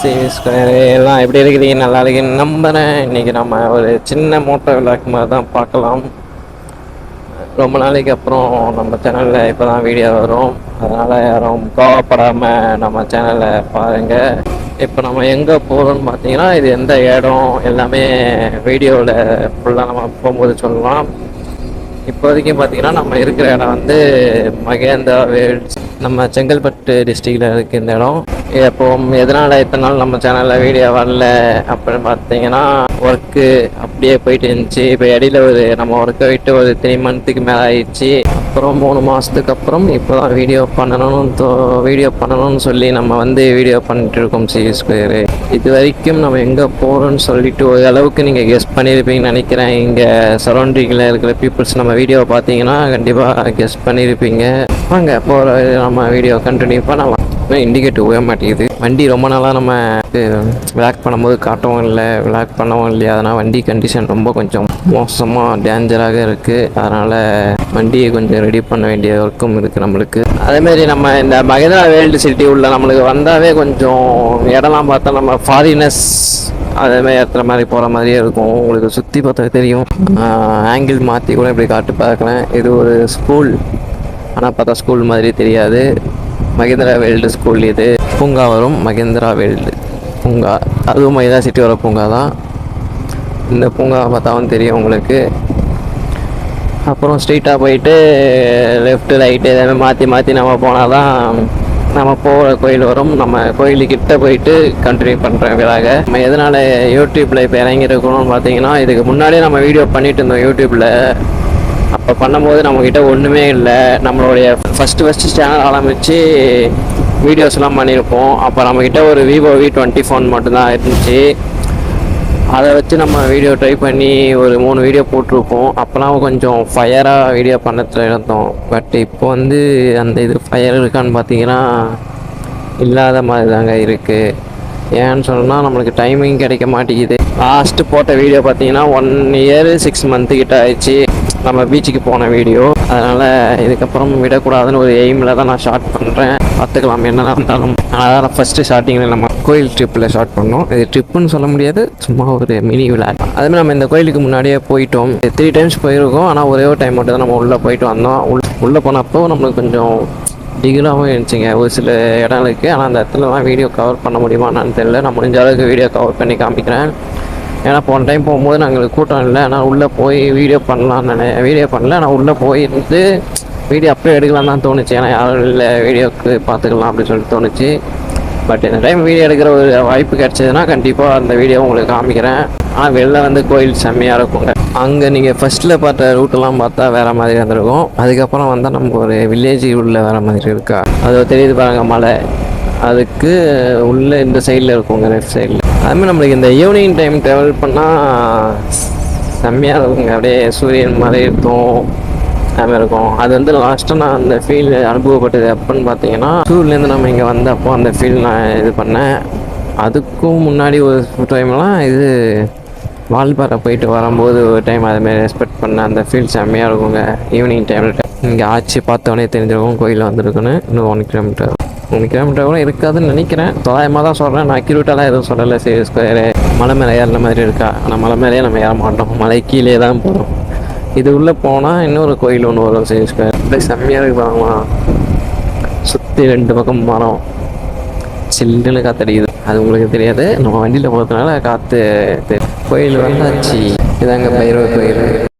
Cheese எல்லாம் எப்படி இருக்கிறீங்க? நல்லா இருக்கீங்க. நம்புகிறேன் இன்னைக்கு நம்ம ஒரு சின்ன மோட்டோ விளாக் மாதிரி தான் பார்க்கலாம். ரொம்ப நாளைக்கு அப்புறம் நம்ம சேனலில் இப்போ தான் வீடியோ வரும். அதனால் யாரும் கோவப்படாமல் நம்ம சேனலை பாருங்கள் இப்போ நம்ம எங்கே போகிறோம்னு பார்த்தீங்கன்னா இது எந்த இடம்? எல்லாமே வீடியோவில் ஃபுல்லாக நம்ம போகும்போது சொல்லலாம். இப்போதைக்கு பார்த்தீங்கன்னா நம்ம இருக்கிற இடம் வந்து மகேந்திரா வேல்ஸ் நம்ம செங்கல்பட்டு டிஸ்ட்ரிக்டில் இருக்குது இந்த இடம். இப்போ எதனால் இத்தனை நாள் நம்ம சேனலில் வீடியோ வரல அப்படின்னு பார்த்தீங்கன்னா ஒர்க்கு அப்படியே போயிட்டு இருந்துச்சு. இப்போ இடையில ஒரு நம்ம ஒர்க்கை விட்டு ஒரு த்ரீ மந்த்துக்கு மேலே ஆயிடுச்சு. அப்புறம் மூணு மாதத்துக்கு அப்புறம் இப்போ தான் வீடியோ பண்ணணும்னு தோ வீடியோ பண்ணணும்னு சொல்லி நம்ம வந்து வீடியோ பண்ணிட்டு இருக்கோம் சி ஸ்கொயரு இது வரைக்கும் நம்ம எங்கே போகிறோம்னு சொல்லிட்டு ஒரு அளவுக்கு நீங்கள் கெஸ் பண்ணியிருப்பீங்கன்னு நினைக்கிறேன். இங்கே சரௌண்டிங்கில் இருக்கிற பீப்புள்ஸ் நம்ம வீடியோ பார்த்தீங்கன்னா கண்டிப்பாக கெஸ் பண்ணியிருப்பீங்க வாங்க போகிற நம்ம வீடியோ கண்டினியூ பண்ணலாம். இண்டிகேட்டர் உய மாட்டேங்குது. வண்டி ரொம்ப நாளாக நம்ம விளாக் பண்ணும்போது காட்டவும் இல்லை விளாக் பண்ணவும் இல்லையா? அதனால் வண்டி கண்டிஷன் ரொம்ப கொஞ்சம் மோசமாக டேஞ்சராக இருக்குது அதனால் வண்டியை கொஞ்சம் ரெடி பண்ண வேண்டிய ஒர்க்கும் இருக்குது நம்மளுக்கு. அதேமாரி நம்ம இந்த மகேந்திரா வேர்ல்டு சிட்டி உள்ள நம்மளுக்கு வந்தாவே கொஞ்சம் இடம்லாம் பார்த்தா நம்ம ஃபாரினர்ஸ் அதேமாதிரி ஏற்றுற மாதிரி போகிற மாதிரியே இருக்கும். உங்களுக்கு சுற்றி பார்த்தா தெரியும். ஆங்கிள் மாற்றி கூட இப்படி காட்டு பார்க்குறேன். இது ஒரு ஸ்கூல் ஆனால் பார்த்தா ஸ்கூல் மாதிரி தெரியாது. மகேந்திரா வேல்டு ஸ்கூல் இது. பூங்கா வரும் மகேந்திரா வேல்டு பூங்கா. அதுவும் மைதா சிட்டி வர பூங்கா தான். இந்த பூங்கா பார்த்தாவும் தெரியும் உங்களுக்கு. அப்புறம் ஸ்ட்ரெயிட்டாக போயிட்டு லெஃப்ட்டு ரைட்டு எதாவது மாற்றி மாற்றி நம்ம போனால் தான் நம்ம போகிற கோயில் வரும். நம்ம கோயிலுக்கிட்ட போயிட்டு கண்டினியூ பண்ணுறேன் விழாக நம்ம எதனால் யூடியூப்பில் இப்போ இறங்கியிருக்கணும்னு பார்த்தீங்கன்னா இதுக்கு முன்னாடியே நம்ம வீடியோ பண்ணிட்டு இருந்தோம் யூடியூப்பில் அப்போ பண்ணும்போது நம்மக்கிட்ட ஒன்றுமே இல்லை. நம்மளுடைய ஃபஸ்ட்டு ஃபஸ்ட்டு சேனல் ஆரம்பித்து வீடியோஸ்லாம் பண்ணியிருப்போம். அப்போ நம்மக்கிட்ட ஒரு விவோ வி டுவெண்ட்டி ஃபோன் மட்டும்தான் இருந்துச்சு. அதை வச்சு நம்ம வீடியோ ட்ரை பண்ணி ஒரு மூணு வீடியோ போட்டிருப்போம். அப்போலாம் கொஞ்சம் ஃபயராக வீடியோ பண்ணத்தில் இருந்தோம். பட் இப்போ வந்து அந்த இது ஃபயர் இருக்கான்னு பார்த்தீங்கன்னா இல்லாத மாதிரி தாங்க இருக்குது ஏன்னு சொன்னால் நம்மளுக்கு டைமிங் கிடைக்க மாட்டேங்குது. லாஸ்ட்டு போட்ட வீடியோ பார்த்தீங்கன்னா ஒன் இயர் சிக்ஸ் மந்த்து கிட்ட ஆயிடுச்சு. நம்ம பீச்சுக்கு போன வீடியோ அதனால் இதுக்கப்புறம் விடக்கூடாதுன்னு ஒரு எய்மில் தான் நான் ஷார்ட் பண்ணுறேன் பார்த்துக்கலாம் என்ன இருந்தாலும் அதனால் ஃபஸ்ட்டு ஸ்டார்டிங்கில் நம்ம கோயில் ட்ரிப்பில் ஸ்டார்ட் பண்ணோம். இது ட்ரிப்புன்னு சொல்ல முடியாது. சும்மா ஒரு மினி விளாட் அதுமாதிரி நம்ம இந்த கோயிலுக்கு முன்னாடியே போயிட்டோம். த்ரீ டைம்ஸ் போயிருக்கோம். ஆனால் ஒரே ஒரு டைம் மட்டும் தான் நம்ம உள்ளே போயிட்டு வந்தோம். உள் உள்ளே போனப்போ நம்மளுக்கு கொஞ்சம் டிகிராகவும் இருந்துச்சுங்க. ஒரு சில இடம் இருக்குது ஆனால் அந்த இடத்துலலாம் வீடியோ கவர் பண்ண முடியுமான்னு தெரியல. நான் முடிஞ்ச அளவுக்கு வீடியோ கவர் பண்ணி காமிக்கிறேன். ஏன்னா போன டைம் போகும்போது நாங்கள் கூட்டம் இல்லை. ஆனால் உள்ளே போய் வீடியோ பண்ணலான்னு நினை வீடியோ பண்ணல. ஆனால் உள்ளே போயிருந்து வீடியோ அப்படியே எடுக்கலாம் தான் தோணுச்சு. ஏன்னா யாரும் இல்லை வீடியோக்கு பார்த்துக்கலாம் அப்படின்னு சொல்லிட்டு தோணுச்சு. பட் இந்த டைம் வீடியோ எடுக்கிற ஒரு வாய்ப்பு கிடச்சதுன்னா கண்டிப்பாக அந்த வீடியோ உங்களுக்கு காமிக்கிறேன். ஆனால் வெளில வந்து கோயில் செம்மையாக இருக்குங்க. அங்கே நீங்கள் ஃபஸ்ட்டில் பார்த்த ரூட்டெல்லாம் பார்த்தா வேறு மாதிரி வந்திருக்கும் அதுக்கப்புறம் வந்தால் நமக்கு ஒரு வில்லேஜ் உள்ள வேறு மாதிரி இருக்கா? அது தெரியுது பாருங்க மலை. அதுக்கு உள்ளே இந்த சைடில் இருக்குங்க லெஃப்ட் சைடில் அதுமாதிரி நம்மளுக்கு இந்த ஈவினிங் டைம் ட்ராவல் பண்ணால் செம்மையாக இருக்குங்க. அப்படியே சூரியன் மாதிரி இருக்கும். அதுமாதிரி இருக்கும். அது வந்து லாஸ்ட்டாக நான் அந்த ஃபீல் அனுபவப்பட்டது எப்போன்னு பார்த்தீங்கன்னா டூர்லேருந்து நம்ம இங்கே வந்தப்போ அந்த ஃபீல் நான் இது பண்ணேன். அதுக்கும் முன்னாடி ஒரு டைம்லாம் இது வால்பாறை போயிட்டு வரும்போது ஒரு டைம் அதுமாரி ரெஸ்பெக்ட் பண்ண அந்த ஃபீல் செம்மையாக இருக்குங்க. ஈவினிங் டைமில் இங்கே ஆச்சு பார்த்தோன்னே தெரிஞ்சிருக்கும். கோயில் வந்திருக்குன்னு. இன்னும் ஒன் கிலோமீட்டர் மூணு கிலோமீட்டர் கூட இருக்காதுன்னு நினைக்கிறேன். தோராயமாக தான் சொல்கிறேன் நான் அக்யூரேட்டாலாம் எதுவும் சொல்லலை. சரி ஸ்கொயரு மலை மேலே ஏறின மாதிரி இருக்கா? ஆனால் மலை மேலேயே நம்ம ஏற மாட்டோம். மலை கீழே தான் போகிறோம் இது உள்ளே போனால் இன்னொரு கோயில் ஒன்று வரும். சரி ஸ்கொயர் அப்படியே செம்மையாக இருக்கு பாருங்களா சுற்றி ரெண்டு பக்கம் மரம். சில்லுன்னு காத்தடிக்குது. அது உங்களுக்கு தெரியாது. நம்ம வண்டியில் போகிறதுனால காற்று கோயில் வந்தாச்சு. இதாங்க பைரவ கோயில்.